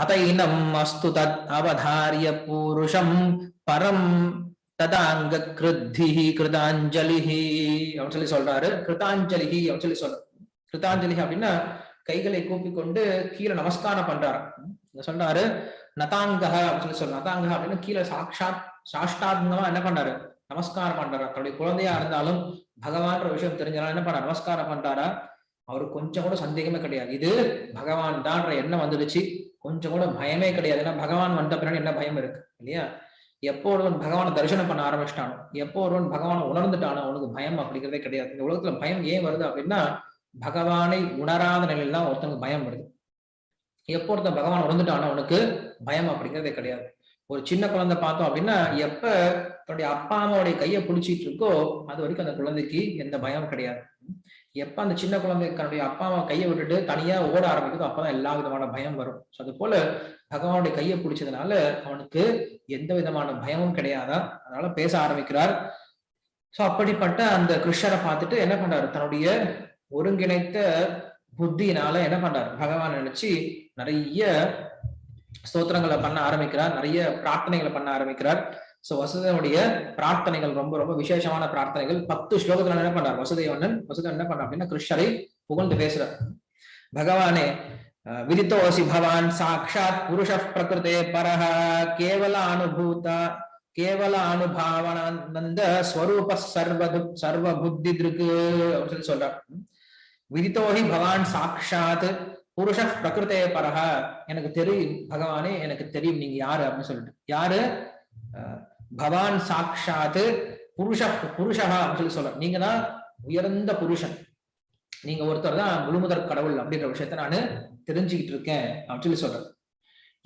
அதைனம் அஸ்து தத் அவதாரிய பூருஷம் பரம் ததாங்க கிருத்தி கிருதாஞ்சலிஹி அப்படின்னு சொல்லி சொல்றாரு கிருதாஞ்சலிஹி அப்படின்னு சொல்லி சொல்றாரு கிருதாஞ்சலி அப்படின்னா கைகளை கூப்பி கொண்டு கீழே நமஸ்காரம் பண்றாரு சொல்றாரு நதாங்கக அப்படின்னு சொல்லி சொல்ற நதாங்கக அப்படின்னு கீழே சாட்சாத் சாஷ்டாங்கமா என்ன பண்றாரு நமஸ்காரம் பண்றாரு தன்னுடைய குழந்தையா இருந்தாலும் பகவான்ற விஷயம் தெரிஞ்சாலும் என்ன பண்ற நமஸ்காரம் பண்றாரா அவருக்கு கொஞ்சம் கூட சந்தேகமே கிடையாது இது பகவான் தான்ற எண்ணம் வந்துடுச்சு கொஞ்சம் கூட பயமே கிடையாது. ஏன்னா பகவான் வந்த பின்னாடி என்ன பயம் இருக்கு? இல்லையா? எப்போ ஒருவன் பகவானை தரிசனம் பண்ண ஆரம்பிச்சிட்டானோ எப்போ ஒருவன் பகவானை உணர்ந்துட்டானோ அவனுக்கு பயம் அப்படிங்கிறதே கிடையாது. இந்த உலகத்துல பயம் ஏன் வருது அப்படின்னா பகவானை உணராத நிலையில தான் ஒருத்தனுக்கு பயம் வருது. எப்போ ஒருத்தன் பகவான் உணர்ந்துட்டானோ அவனுக்கு பயம் அப்படிங்கிறதே கிடையாது. ஒரு சின்ன குழந்தை பார்த்தோம் அப்படின்னா எப்ப தன்னுடைய அப்பா அம்மாவுடைய கையை பிடிச்சிட்டு இருக்கோ அது வரைக்கும் அந்த குழந்தைக்கு எந்த பயம் கிடையாது. எப்ப அந்த சின்ன குழந்தை தன்னுடைய அப்பா அம்மா கையை விட்டுட்டு தனியா ஓட ஆரம்பிக்குதோ அப்பதான் எல்லா விதமான பயம் வரும். ஸோ அது போல பகவானுடைய கையை பிடிச்சதுனால அவனுக்கு எந்த விதமான பயமும் கிடையாதா? அதனால பேச ஆரம்பிக்கிறார். சோ அப்படிப்பட்ட அந்த கிருஷ்ணரை பார்த்துட்டு என்ன பண்றாரு? தன்னுடைய ஒருங்கிணைத்த புத்தியினால என்ன பண்றாரு? பகவான் நினைச்சு நிறைய ஸ்தோத்திரங்களை பண்ண ஆரம்பிக்கிறார். நிறைய பிரார்த்தனைகளை பண்ண ஆரம்பிக்கிறார். சோ வசுதேவனுடைய பிரார்த்தனைகள் ரொம்ப ரொம்ப விசேஷமான பிரார்த்தனைகள். பத்து ஸ்லோகத்துல என்ன பண்றார்? வசுதேவனன் வசுதேவன் என்ன பண்றார் அப்படின்னா கிருஷ்ணரை புகழ்ந்து பேசுறார். பகவானே விதித்தோசி பவான் சாட்சாத் புருஷ பிரகிருதே பரஹ கேவல அனுபூதா கேவல அனுபாவனந்த ஸ்வரூப சர்வது சர்வ புத்தி திருக்கு அப்படின்னு சொல்லி சொல்றார். விதித்தோஹி பவான் சாட்சாத் புருஷ பிரகிருதே பரஹ எனக்கு தெரியும். பகவானே எனக்கு தெரியும். நீங்க யாரு அப்படின்னு சொல்லிட்டு. யாரு? பவான் சாட்சாத்து புருஷ புருஷா அப்படின்னு சொல்லி சொல்ற நீங்க தான் உயர்ந்த புருஷன். நீங்க ஒருத்தர் தான் முழுமுதற் கடவுள் அப்படின்ற விஷயத்த நான் தெரிஞ்சுக்கிட்டு இருக்கேன் அப்படின்னு சொல்லி சொல்றேன்.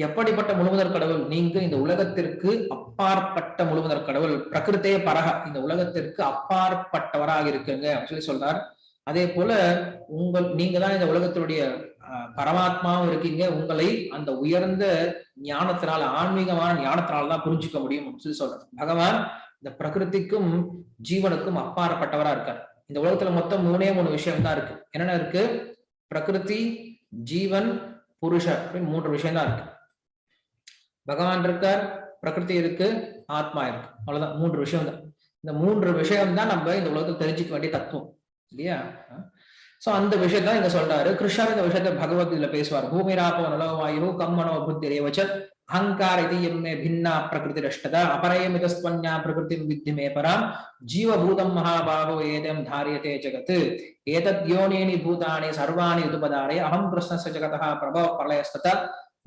எப்படிப்பட்ட முழுமுதற் கடவுள்? நீங்க இந்த உலகத்திற்கு அப்பாற்பட்ட முழுமுதற் கடவுள். பிரகிருத்தே பரக இந்த உலகத்திற்கு அப்பாற்பட்டவராக இருக்குங்க அப்படின்னு சொல்லி சொல்றார். அதே போல உங்கள் நீங்க தான் இந்த உலகத்தினுடைய பரமாத்மாவும் இருக்கீங்க. உங்களை அந்த உயர்ந்த ஞானத்தினால ஆன்மீகமான ஞானத்தினால தான் புரிஞ்சுக்க முடியும் அப்படின்னு சொல்லி பகவான் இந்த பிரகிருதிக்கும் ஜீவனுக்கும் அப்பாற்பட்டவரா இருக்கார். இந்த உலகத்துல மொத்தம் மூணே மூணு விஷயம் தான் இருக்கு. என்னென்ன இருக்கு? பிரகிருதி ஜீவன் புருஷ அப்படின்னு மூன்று விஷயம் தான் இருக்கு. பகவான் இருக்கார் பிரகிருதி இருக்கு ஆத்மா இருக்கு. அவ்வளவுதான். மூன்று விஷயம் தான் இந்த மூன்று விஷயம் தான் நம்ம இந்த உலகத்தை தெரிஞ்சுக்க வேண்டிய தத்துவம். இல்லையா? சோ அந்த விஷயத்தான் இங்க சொல்றாரு. கிருஷ்ணர் இந்த விஷயத்த பகவத்கீதையில பேசுவார். பூமிராபோ நலவாயு கம்மனோ புத்தி ரேவச்ச அகங்கார இது எம்மே பின்னா பிரகிருதி ரஷ்டதா அபரயமிதஸ்வன்யா பிரகிருதி வித்தி மே பராம் ஜீவபூதம் மகாபாவோ ஏதம் தாரியதே ஜகத் ஏதத் யோனேனி பூதானி சர்வாணி உதுபதானி அகம் கிருஷ்ணஸ்ய ஜகதः பிரபவ பிரளயஸ்தத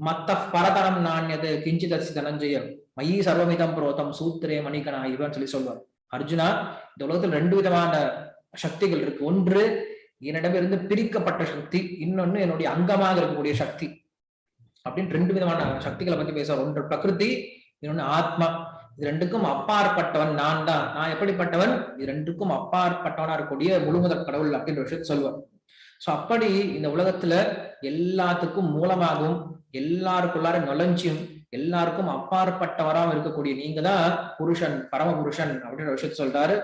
மத்த பரதரம் நாண்யது கிஞ்சிதஸ்ய தனஞ்சய மயி சர்வமிதம் புரோதம் சூத்திரே மணிகனா இவன் சொல்லி சொல்வார். அர்ஜுனா இந்த உலகத்தில் ரெண்டு விதமான சக்திகள் இருக்கு. ஒன்று என்னிடமிருந்து பிரிக்கப்பட்ட சக்தி இன்னொன்னு என்னுடைய அங்கமாக இருக்கக்கூடிய சக்தி அப்படின்னு ரெண்டு விதமான சக்திகளை பத்தி பேசுவார். ஒன்று பிரகிருதி இன்னொன்னு ஆத்மா. இது ரெண்டுக்கும் அப்பாற்பட்டவன் நான் தான். நான் எப்படிப்பட்டவன்? இது ரெண்டுக்கும் அப்பாற்பட்டவனா இருக்கக்கூடிய முழுமுதற் கடவுள் அப்படின்ற விஷயத்தை சொல்லுவார். சோ அப்படி இந்த உலகத்துல எல்லாத்துக்கும் மூலமாகவும் எல்லாருக்குள்ளார நுழைஞ்சியும் எல்லாருக்கும் அப்பாற்பட்டவராக இருக்கக்கூடிய நீங்க தான் புருஷன் பரம புருஷன் அப்படின்ற விஷயத்த சொல்றாரு.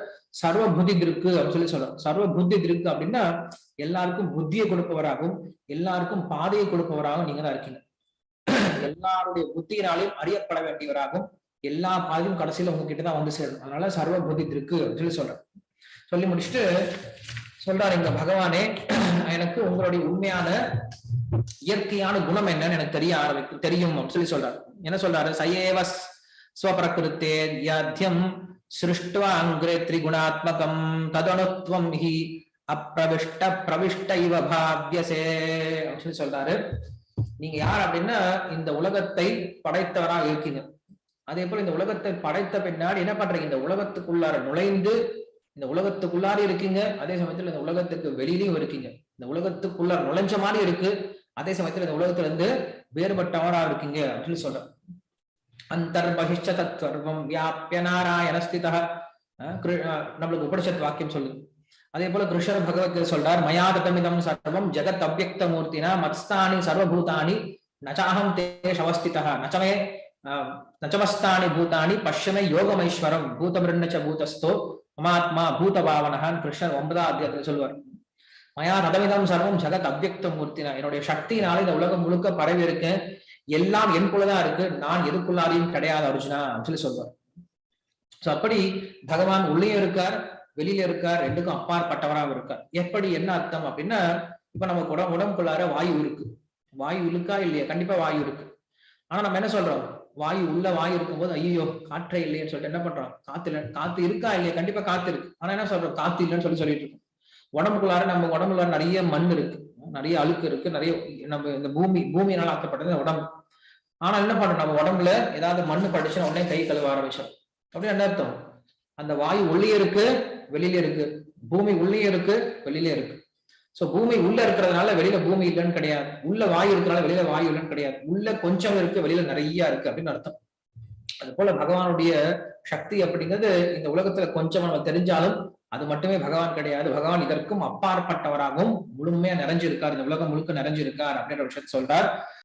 சர்வ புத்தி திருக்கு அப்படின்னு சொல்லி சொல்றாரு. சர்வ புத்தி திருக்கு அப்படின்னா எல்லாருக்கும் புத்தியை கொடுப்பவராகவும் எல்லாருக்கும் பாதையை கொடுப்பவராகவும் நீங்க தான் இருக்கீங்க. எல்லாருடைய புத்தியினாலையும் அறியப்பட வேண்டியவராகவும் எல்லா பாதையும் கடைசியில உங்ககிட்ட தான் வந்து சேரும் அதனால சர்வ புத்தி திருக்கு அப்படின்னு சொல்லி சொல்றேன் சொல்லி முடிச்சுட்டு சொல்றாரு இந்த பகவானே எனக்கு உங்களுடைய உண்மையான இயற்கையான குணம் என்னன்னு எனக்கு தெரிய ஆரம்பிக்கும் தெரியும் அப்படின்னு சொல்லி சொல்றாரு. என்ன சொல்றாரு? சயேவ ஸ்வபிரகிருத்தே யாத்தியம் சிருஷ்டுவா அங்கிரே திரிகுணாத்மகம் ததனுத்வம் ஹி அப்பிரவிஷ்ட பிரவிஷ்ட இவ பாவியசே அப்படின்னு சொல்லி சொல்றாரு. நீங்க யார் அப்படின்னா இந்த உலகத்தை படைத்தவராக இருக்கீங்க. அதே போல இந்த உலகத்தை படைத்த பின்னாடி என்ன பண்றீங்க? இந்த உலகத்துக்குள்ளார நுழைந்து இந்த உலகத்துக்குள்ளார இருக்கீங்க. அதே சமயத்துல இந்த உலகத்துக்கு வெளியிலயும் இருக்கீங்க. இந்த உலகத்துக்குள்ளார நுழைஞ்ச மாதிரி இருக்கு. அதே சமயத்துல இந்த உலகத்துல இருந்து வேறுபட்டவரா இருக்கீங்க அப்படின்னு சொல்ற அந்தர்பகிஷ்ட தத் சர்வம் வியாபிய நாராயணஸ்திதா நம்மளுக்கு உபனிஷத் வாக்கியம் சொல்லுது. அதே போல கிருஷ்ணர் பகவத்கீதை சொல்றார் மயாதமிதம் சர்வம் ஜெகத் அவ்வக்த மூர்த்தினா மத்ஸ்தானி சர்வபூதானி நச்சாஹம் தேஷ் அவஸ்திதா நச்சமே நச்சமஸ்தானி பூதானி பஷ்யமே யோகமைஸ்வரம். பூதமிருண்ணச்ச பூதஸ்தோ மமாத்மா பூத பாவனகான் கிருஷ்ணர் ஒன்பதாம் அத்தியாயத்தில் சொல்லுவார். மயா ரதமிதம் சர்வம் ஜெகத் அவ்யக்த மூர்த்தினா. என்னுடைய சக்தியினால இந்த உலகம் முழுக்க பரவி இருக்கேன் எல்லாம் எனக்குள்ளதான் இருக்கு. நான் எதுக்குள்ளாரையும் கிடையாது அர்ஜுனா அப்படின்னு சொல்லி சொல்வார் சோ அப்படி பகவான் உள்ளேயும் இருக்கார் வெளியில இருக்கார் ரெண்டுக்கும் அப்பாற்பட்டவராக இருக்கார். எப்படி என்ன அர்த்தம் அப்படின்னா இப்ப நம்ம உடம்பு உடம்புக்குள்ளார வாயு இருக்கு. வாயு இருக்கா இல்லையா? கண்டிப்பா வாயு இருக்கு. ஆனா நம்ம என்ன சொல்றோம்? வாயு உள்ள வாயு இருக்கும்போது ஐயோ காற்றே இல்லையேன்னு சொல்லிட்டு என்ன பண்றோம்? காத்து இல்லை காத்து இருக்கா இல்லையா? கண்டிப்பா காத்து இருக்கு. ஆனா என்ன சொல்றோம்? காத்து இல்லைன்னு சொல்லி சொல்லிட்டு இருக்கோம். உடம்புக்குள்ளார நம்ம உடம்புல நிறைய மண் இருக்கு. நிறைய அழுக்கு இருக்கு. நிறைய நம்ம இந்த பூமி பூமியினால ஆக்கப்பட்டது உடம்பு. ஆனா என்ன பண்றோம் நம்ம உடம்புல ஏதாவது மண்ணு படிச்சுன்னா உடனே கை கழுவ ஆரம்பிச்சோம் அப்படின்னு என்ன அர்த்தம்? அந்த வாயு உள்ளே இருக்கு வெளியில இருக்கு. பூமி உள்ளே இருக்கு வெளியில இருக்கு. சோ பூமி உள்ள இருக்கிறதுனால வெளியில பூமி இல்லைன்னு கிடையாது. உள்ள வாயு இருக்கிறதுனால வெளியில வாயு இல்லைன்னு கிடையாது. உள்ள கொஞ்சம் இருக்கு வெளியில நிறைய இருக்கு அப்படின்னு அர்த்தம். அது போல பகவானுடைய சக்தி அப்படிங்கிறது இந்த உலகத்துல கொஞ்சம் நம்ம தெரிஞ்சாலும் அது மட்டுமே பகவான் கிடையாது. பகவான் இதற்கும் அப்பாற்பட்டவராகவும் முழுமையா நிறைஞ்சிருக்கார். இந்த உலகம் முழுக்க நிறைஞ்சிருக்கார் அப்படின்ற விஷயத்த சொல்றார்.